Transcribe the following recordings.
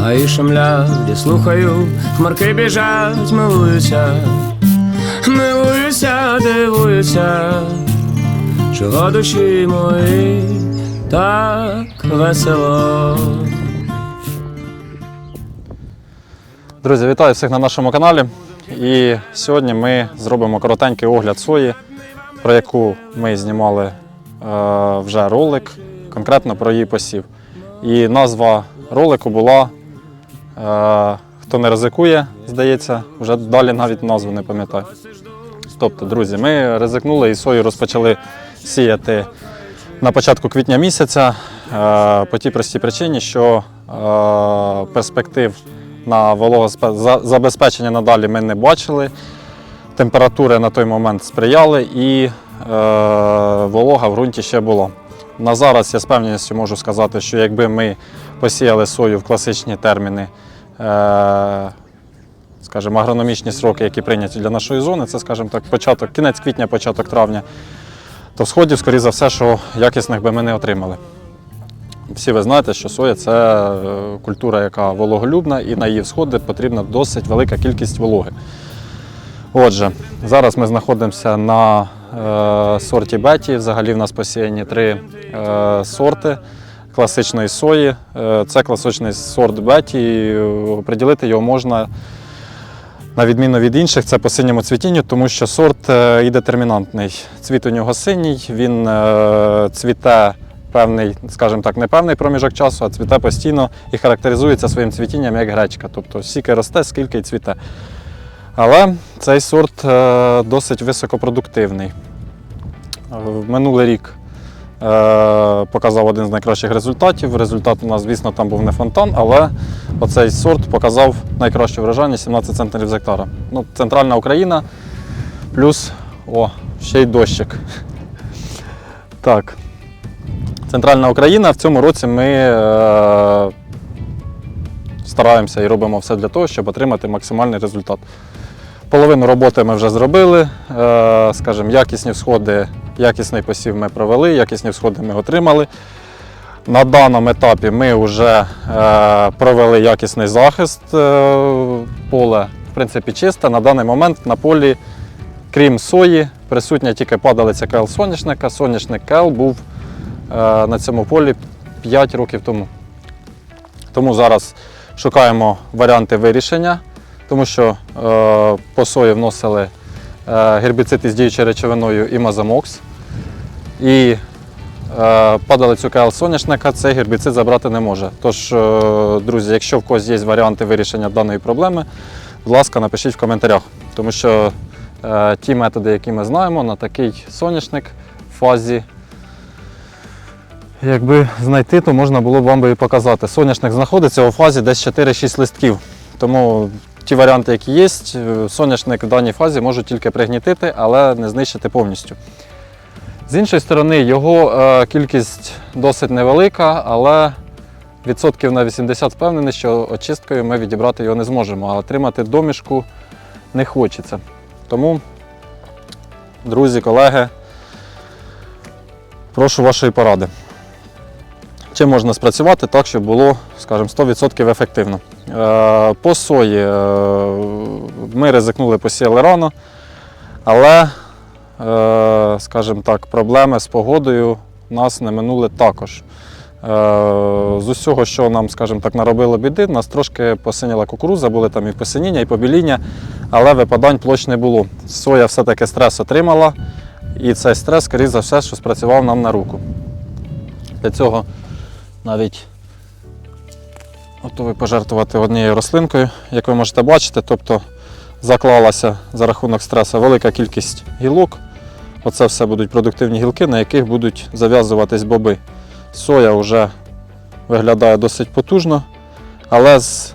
Гаї шумлять, я слухаю, хмарки біжать, милуюся, милуюся, дивуюся, чого душі мої так весело. Друзі, вітаю всіх на нашому каналі. І сьогодні ми зробимо коротенький огляд сої, про яку ми знімали е, вже ролик, конкретно про її посів. І назва ролику була е, Хто не ризикує, здається, вже далі навіть назву не пам'ятаю. Тобто, друзі, ми ризикнули і сою розпочали сіяти на початку квітня місяця е, по тій простій причині, що е, перспектив на вологозабезпечення надалі ми не бачили. Температури на той момент сприяли і е, волога в ґрунті ще була. На зараз я з певністю можу сказати, що якби ми посіяли сою в класичні терміни, е, скажімо, агрономічні сроки, які прийняті для нашої зони, це, скажімо так, початок, кінець квітня, початок травня, то всходів, скоріше за все, що якісних би ми не отримали. Всі ви знаєте, що соя це е, культура, яка вологолюбна, і на її всходи потрібна досить велика кількість вологи. Отже, зараз ми знаходимося на сорті Беті. Взагалі в нас посіяні три е, сорти класичної сої. Е, це класичний сорт Беті. і, е, Оприділити його можна на відміну від інших, це по синьому цвітінню, тому що сорт е, і детермінантний. Цвіт у нього синій, він е, цвіте певний, скажімо так, не певний проміжок часу, а цвіте постійно і характеризується своїм цвітінням як гречка. Тобто стільки росте, скільки й цвіте. Але цей сорт е, досить високопродуктивний. Е, минулий рік е, показав один з найкращих результатів. Результат у нас, звісно, там був не фонтан, але оцей сорт показав найкращу врожайність 17 центнерів з гектара. Ну, центральна Україна плюс о, ще й дощик. Так. Центральна Україна в цьому році ми е, стараємося і робимо все для того, щоб отримати максимальний результат. Половину роботи ми вже зробили. Е, скажімо, якісні всходи, якісний посів ми провели, якісні всходи ми отримали. На даному етапі ми вже е, провели якісний захист. Е, поле, в принципі, чисте. На даний момент на полі, крім сої, присутня тільки падалиця КЛ соняшника. Соняшник КЛ був на цьому полі 5 років тому. Тому зараз шукаємо варіанти вирішення, тому що е, по сої вносили е, гербіцид із діючою речовиною і мазамокс. І е, падалицю КЛ соняшника цей гербіцид забрати не може. Тож, друзі, якщо в когось є варіанти вирішення даної проблеми, будь ласка, напишіть в коментарях. Тому що ті методи, які ми знаємо, на такий соняшник в фазі Якби знайти, то можна було б вам би і показати. Соняшник знаходиться у фазі десь 4-6 листків. Тому ті варіанти, які є, е, соняшник в даній фазі можуть тільки пригнітити, але не знищити повністю. З іншої сторони, його е, кількість досить невелика, але відсотків на 80 впевнений, що очисткою ми відібрати його не зможемо, а отримати домішку не хочеться. Тому, друзі, колеги, прошу вашої поради. Чим можна спрацювати так, щоб було, скажімо, 100% ефективно. Е, По сої е, ми ризикнули, посіяли рано, але, е, скажімо так, проблеми з погодою нас не минули також. З усього, що нам, скажімо так, наробило біди, нас трошки посиніла кукуруза, були там і посиніння, і побіління, але випадань площ не було. Соя все-таки стрес отримала, і цей стрес, скоріше за все, що спрацював нам на руку. Для цього навіть готовий пожертвувати однією рослинкою, як ви можете бачити, тобто заклалася за рахунок стресу велика кількість гілок. Оце все будуть продуктивні гілки, на яких будуть зав'язуватись боби. Соя вже виглядає досить потужно, але з,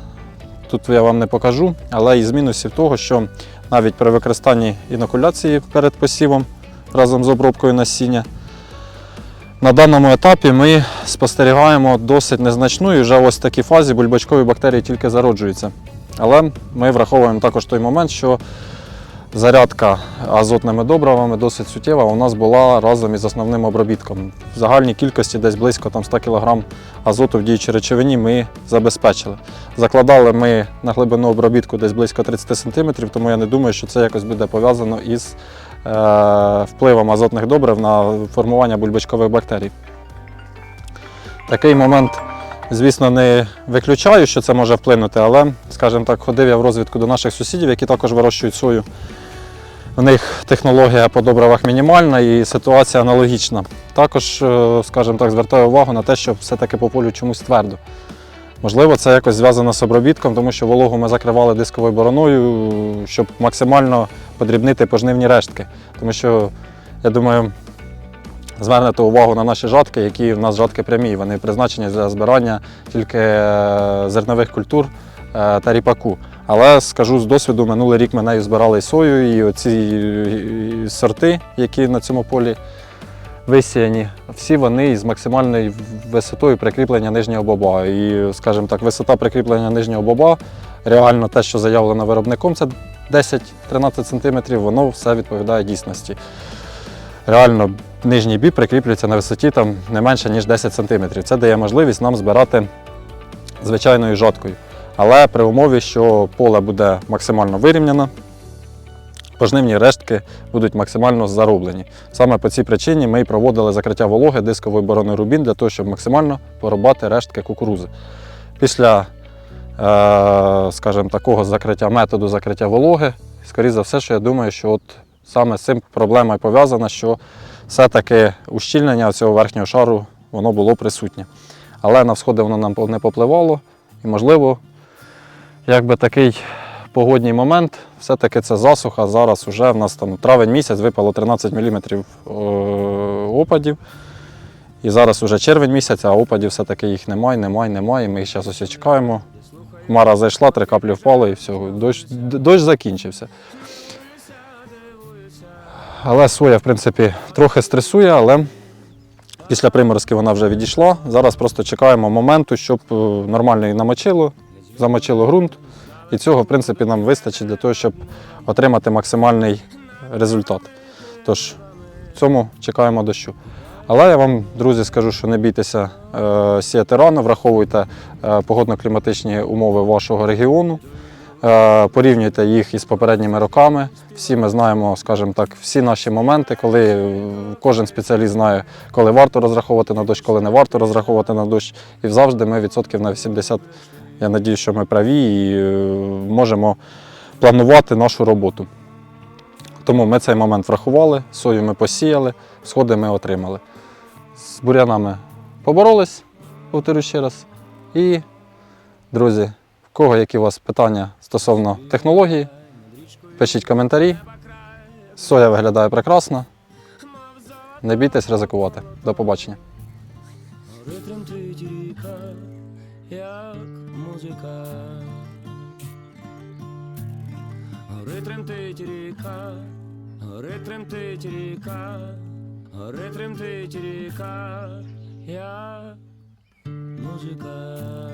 тут я вам не покажу, але із мінусів того, що навіть при використанні інокуляції перед посівом разом з обробкою насіння, на даному етапі ми спостерігаємо досить незначну і вже ось такій фазі бульбачкові бактерії тільки зароджуються. Але ми враховуємо також той момент, що зарядка азотними добривами досить суттєва у нас була разом із основним обробітком. В загальній кількості десь близько там, 100 кг азоту в діючій речовині ми забезпечили. Закладали ми на глибину обробітку десь близько 30 см, тому я не думаю, що це якось буде пов'язано із впливом азотних добрив на формування бульбочкових бактерій. Такий момент, звісно, не виключаю, що це може вплинути, але, скажімо так, ходив я в розвідку до наших сусідів, які також вирощують сою. У них технологія по добривах мінімальна і ситуація аналогічна. Також, е, скажімо так, звертаю увагу на те, що все-таки по полю чомусь твердо. Можливо, це якось зв'язано з обробітком, тому що вологу ми закривали дисковою бороною, щоб максимально подрібнити пожнивні рештки. Тому що, я думаю, звернете увагу на наші жатки, які в нас жатки прямі. Вони призначені для збирання тільки е, зернових культур е, та ріпаку. Але скажу з досвіду, минулий рік ми нею збирали і сою, і оці сорти, які на цьому полі висіяні, всі вони із максимальною висотою прикріплення нижнього боба. І, скажімо так, висота прикріплення нижнього боба, реально те, що заявлено виробником, це 10-13 см, воно все відповідає дійсності. Реально, нижній біб прикріплюється на висоті там, не менше, ніж 10 см. Це дає можливість нам збирати звичайною жаткою. Але при умові, що поле буде максимально вирівняно, пожнивні рештки будуть максимально зароблені. Саме по цій причині ми і проводили закриття вологи дисковою бороною рубін для того, щоб максимально порубати рештки кукурузи. Після, е, скажімо, такого закриття методу закриття вологи, скоріше за все, що я думаю, що от саме з цим проблема і пов'язана, що все-таки ущільнення цього верхнього шару воно було присутнє. Але на всходи воно нам не попливало, і, можливо, якби такий погодній момент, все-таки це засуха. Зараз вже в нас там травень місяць випало 13 мм опадів. І зараз вже червень місяць, а опадів все-таки їх немає, немає, немає. Ми їх зараз ось чекаємо. Хмара зайшла, три каплі впали і все, дощ, дощ закінчився. Але соя, в принципі, трохи стресує, але після приморозки вона вже відійшла. Зараз просто чекаємо моменту, щоб е, нормально її намочило, замочило ґрунт. І цього, в принципі, нам вистачить для того, щоб отримати максимальний результат. Тож, в цьому чекаємо дощу. Але я вам, друзі, скажу, що не бійтеся е, сіяти рано, враховуйте е, погодно-кліматичні умови вашого регіону, е, порівнюйте їх із попередніми роками. Всі ми знаємо, скажімо так, всі наші моменти, коли кожен спеціаліст знає, коли варто розраховувати на дощ, коли не варто розраховувати на дощ. І завжди ми відсотків на 80, я надію, що ми праві і е, можемо планувати нашу роботу. Тому ми цей момент врахували, сою ми посіяли, сходи ми отримали. З бурянами поборолись, повторю ще раз. І, друзі, в кого які у вас питання стосовно технології, пишіть коментарі. Соя виглядає прекрасно. Не бійтесь ризикувати. До побачення. Як музика. Гори тремтить ріка, гори тремтить ріка, гори тремтить ріка, як музика.